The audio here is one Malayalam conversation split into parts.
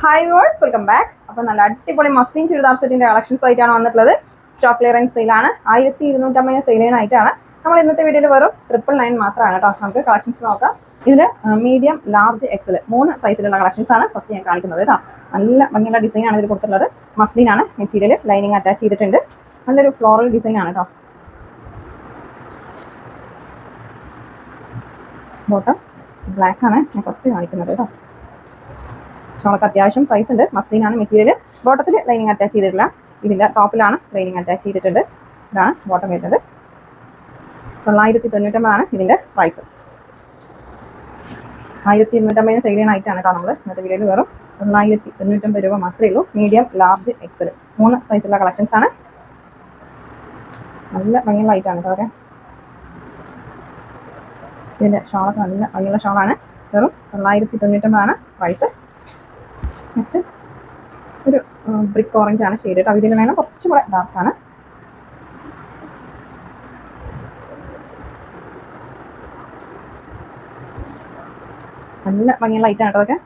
ഹായ് വേഴ്സ് വെൽക്കം ബാക്ക് അപ്പോൾ നല്ല അടിപൊളി മസ്ലിൻ ചുരിദാർ സെറ്റിന്റെ കളക്ഷൻസ് ആയിട്ടാണ് വന്നിട്ടുള്ളത്. സ്റ്റോക്ക് ക്ലിയറൻസ് സെയിലാണ് ആയിരത്തി ഇരുന്നൂറ്റമ്പത് സെയിൽ നമ്മൾ ഇന്നത്തെ വീഡിയോയിൽ വെറും ട്രിപ്പിൾ നയൻ മാത്രമാണ് കേട്ടോ. നമുക്ക് കളക്ഷൻസ് നോക്കാം. ഇതിൽ മീഡിയം ലാർജ് എക്സൽ മൂന്ന് സൈസിലുള്ള കളക്ഷൻസ് ആണ് ഫസ്റ്റ് ഞാൻ കാണിക്കുന്നത് കേട്ടോ. നല്ല ഭംഗിയുള്ള ഡിസൈൻ ആണ് ഇതിൽ കൊടുത്തിട്ടുള്ളത്. മസ്ലിൻ ആണ് മെറ്റീരിയൽ ലൈനിങ് അറ്റാച്ച് ചെയ്തിട്ടുണ്ട്. നല്ലൊരു ഫ്ലോറൽ ഡിസൈൻ ആണ് കേട്ടോ. ബോട്ടം ബ്ലാക്ക് ആണ്. ഞാൻ ഫസ്റ്റ് കാണിക്കുന്നത് കേട്ടോ. ഷോളൊക്കെ അത്യാവശ്യം സൈസ് ഉണ്ട്. മസ്ലീനാണ് മെറ്റീരിയൽ ബോട്ടത്തിൽ ലൈനിങ് അറ്റാച്ച് ചെയ്തിട്ടില്ല ഇതിന്റെ ടോപ്പിലാണ് ലൈനിങ് അറ്റാച്ച് ചെയ്തിട്ടുണ്ട്. ഇതാണ് ബോട്ടം വരുന്നത്. തൊള്ളായിരത്തി തൊണ്ണൂറ്റമ്പതാണ് ഇതിന്റെ പ്രൈസ് ആയിരത്തി ഇരുന്നൂറ്റമ്പതിന് സെയിൽ ചെയ്യുന്ന ഐറ്റാണ് കേട്ടോ നമ്മൾ ഇന്നത്തെ വീഡിയോയിൽ വെറും തൊള്ളായിരത്തി തൊണ്ണൂറ്റമ്പത് രൂപ മാത്രമേ ഉള്ളൂ. മീഡിയം ലാർജ് എക്സൽ മൂന്ന് സൈസുള്ള കളക്ഷൻസ് ആണ്. നല്ല ഭംഗിയുള്ള ഐറ്റാണ് കേട്ടോ ഇതിന്റെ ഷോളൊക്കെ നല്ല ഭംഗിയുള്ള ഷോളാണ് വെറും തൊള്ളായിരത്തി തൊണ്ണൂറ്റമ്പതാണ് പ്രൈസ് നെക്സ്റ്റ് ഒരു ബ്രിക്ക് ഓറഞ്ച് ആണ് ഷെയ്ഡ് കേട്ടോ ഇതിൽ വേണം കുറച്ചും കൂടെ ഡാർക്കാണ് നല്ല ഭംഗിയുള്ള ലൈറ്റ് ആണ് കേട്ടോ അതൊക്കെ.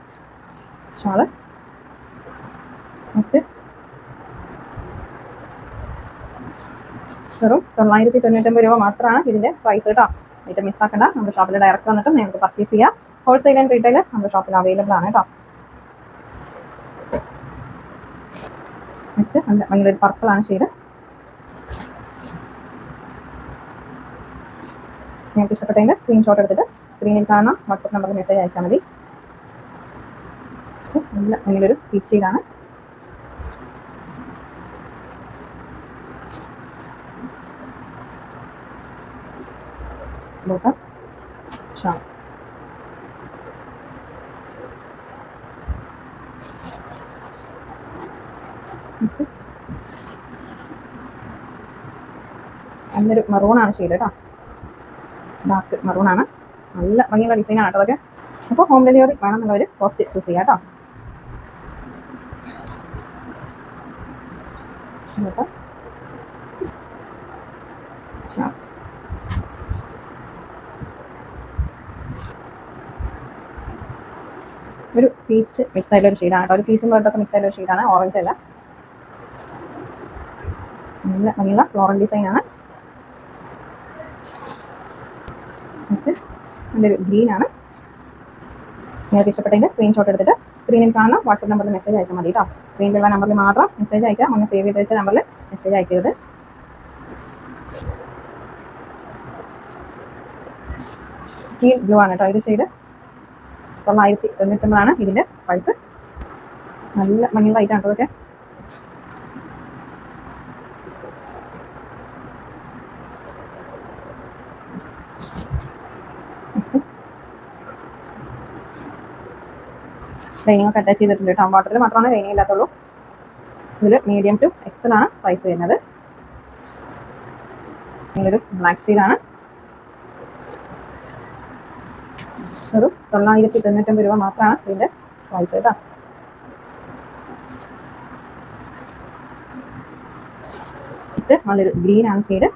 ഷാൾ. വെറും തൊള്ളായിരത്തി തൊണ്ണൂറ്റൊമ്പത് രൂപ മാത്രമാണ് ഇതിന്റെ പ്രൈസ് കേട്ടോ ഐറ്റം മിസ്സാക്കണ്ട നമ്മുടെ ഷോപ്പിൽ ഡയറക്റ്റ് വന്നിട്ട് നിങ്ങൾക്ക് പർച്ചേസ് ചെയ്യാം. ഹോൾസെയിൽ ആൻഡ് റീറ്റെയിൽ നമ്മുടെ ഷോപ്പിൽ അവൈലബിൾ ആണ് കേട്ടോ നെക്സ്റ്റ് നല്ല ഭയങ്കര പർപ്പിൾ ആണ് ഷെയ്ഡ്. ഞങ്ങൾക്ക് ഇഷ്ടപ്പെട്ടതിന്റെ സ്ക്രീൻഷോട്ട് എടുത്തിട്ട് സ്ക്രീനിൽ കാണാം. വാട്സപ്പ് നമ്പറിൽ മെസ്സേജ് അയച്ചാൽ മതി. നല്ല ഭയങ്കര പീച്ച് ഷെയ്ഡാണ്. ബോട്ടം നല്ലൊരു മെറൂണാണ് ഷെയ്ഡ് കേട്ടോ ഡാർക്ക് മെറൂണാണ് നല്ല ഭംഗിയുള്ള ഡിസൈനാണ് കേട്ടോ അതൊക്കെ. അപ്പോൾ ഹോം ഡെലിവറി വേണമെന്നുള്ളവർ കോസ്റ്റ് ചൂസ് ചെയ്യാം കേട്ടോ. ഒരു പീച്ച് മിക്സ് ആയിട്ടുള്ള ഒരു ഷെയ്ഡാണ് കേട്ടോ. ഒരു പീച്ചും റെഡൊക്കെ മിക്സ് ആയിട്ടുള്ള ഒരു ഷെയ്ഡാണ് ഓറഞ്ച് അല്ല. നല്ല ഭംഗിയുള്ള ഫ്ലോറൽ ആണ്. നെക്സ്റ്റ് നല്ലൊരു ഗ്രീൻ ആണ്. നിങ്ങൾക്ക് ഇഷ്ടപ്പെട്ടെങ്കിൽ സ്ക്രീൻഷോട്ട് എടുത്തിട്ട് സ്ക്രീനിൽ കാണുന്ന വാട്സപ്പ് നമ്പറിൽ മെസ്സേജ് അയച്ചാൽ മതി കേട്ടോ സ്ക്രീനിലുള്ള നമ്പറിൽ മാത്രം മെസ്സേജ് അയക്കുക. ഒന്ന് സേവ് ചെയ്ത് വെച്ച നമ്പറിൽ മെസ്സേജ് അയക്കരുത്. ടീൽ ബ്ലൂ ആണ് കേട്ടോ ഇത് ഷെയ്ഡ് തൊള്ളായിരത്തി തൊണ്ണൂറ്റൊമ്പതാണ് ഇതിന്റെ പ്രൈസ് നല്ല ഭംഗിയുള്ള ഐറ്റാണ് കേട്ടോ ലൈനിങ് ഒക്കെ അറ്റാച്ച് ചെയ്തിട്ടുണ്ട്. കേട്ടോ വാട്ടറിൽ മാത്രമാണ് ലൈനിങ് ഇല്ലാത്തുള്ളൂ. ഇതിൽ മീഡിയം ടു എക്സൽ ആണ് സൈസ് വരുന്നത്. ഇതൊരു ബ്ലാക്ക് ഷീലാണ് ഒരു തൊള്ളായിരത്തി തൊണ്ണൂറ്റൊമ്പത് രൂപ മാത്രമാണ് ഇതിന്റെ പ്രൈസ് കേട്ടോ. നല്ലൊരു ഗ്രീൻ ആണ് ഷെയ്ഡ്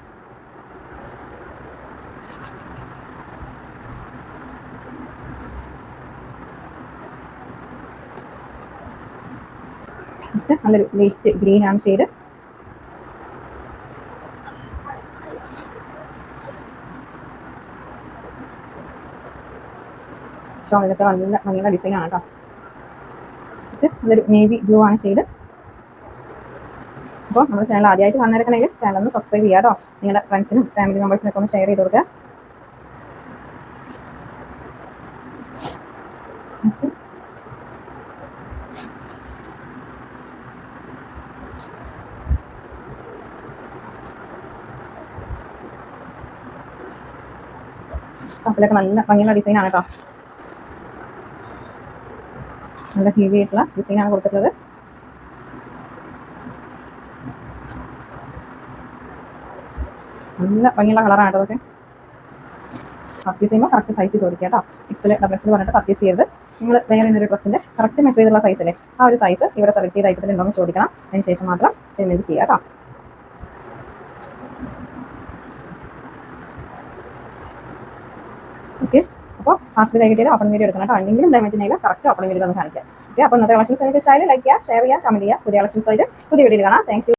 നെക്സ്റ്റ് നല്ലൊരു ലൈറ്റ് ഗ്രീൻ ആണ് ഷെയ്ഡ് ഷോളിലൊക്കെ നല്ല ഭംഗിയുള്ള ഡിസൈൻ ആണ് കേട്ടോ നെക്സ്റ്റ് നല്ലൊരു നേവി ബ്ലൂ ആണ് ഷെയ്ഡ് അപ്പോൾ നമ്മുടെ ചാനൽ ആദ്യമായിട്ട് വന്നിരിക്കണമെങ്കിൽ ചാനൽ ഒന്ന് സബ്സ്ക്രൈബ് ചെയ്യുക കേട്ടോ നിങ്ങളുടെ ഫ്രണ്ട്സിനും ഫാമിലി മെമ്പേഴ്സിനൊക്കെ ഒന്ന് ഷെയർ ചെയ്ത് കൊടുക്കുക. കപ്പിലൊക്കെ നല്ല ഭംഗിയുള്ള ഡിസൈൻ ആണ് കേട്ടോ നല്ല ഹെവി ആയിട്ടുള്ള ഡിസൈൻ ആണ് കൊടുത്തിട്ടുള്ളത്. നല്ല ഭംഗിയുള്ള കളറാണ് കേട്ടോ അതൊക്കെ. പർച്ചേസ് ചെയ്യുമ്പോൾ കറക്റ്റ് സൈസ് ചോദിക്കുക കേട്ടോ എക്സൽ ഡബിൾ പറഞ്ഞിട്ട് പർച്ചേസ് ചെയ്യരുത്. നിങ്ങൾ വേറെ ഒരു ഡ്രസ്സിന്റെ കറക്റ്റ് മെഷർ ചെയ്തുള്ള സൈസിലെ ആ ഒരു സൈസ് ഇവിടെ സെലക്ട് ചെയ്ത് ഐറ്റത്തിൽ ഉണ്ടോ എന്ന് ചോദിക്കണം. അതിന് ശേഷം മാത്രം പേയ്മെന്റ് ചെയ്യുക കേട്ടോ ഓക്കെ അപ്പോൾ ഫാസ്റ്റ് ലൈക്ക് ചെയ്ത് ഓപ്പൺ വീഡിയോ എടുക്കണം കേട്ടോ. എന്തെങ്കിലും ഡാമേജ് ഉണ്ടെങ്കിൽ കറക്റ്റ് ഓപ്പൺ വീഡിയോ ഒന്ന് കാണിക്കാം. ഓക്കെ അപ്പോൾ ഇന്നത്തെ കളക്ഷൻസ് എനിക്ക് ഇഷ്ടമായാലും ലൈക്ക് ചെയ്യുക ഷെയർ ചെയ്യുക കമന്റ് ചെയ്യുക. പുതിയ കളക്ഷൻസ് ആയിട്ട് പുതിയ വീഡിയോ കാണാം. താങ്ക്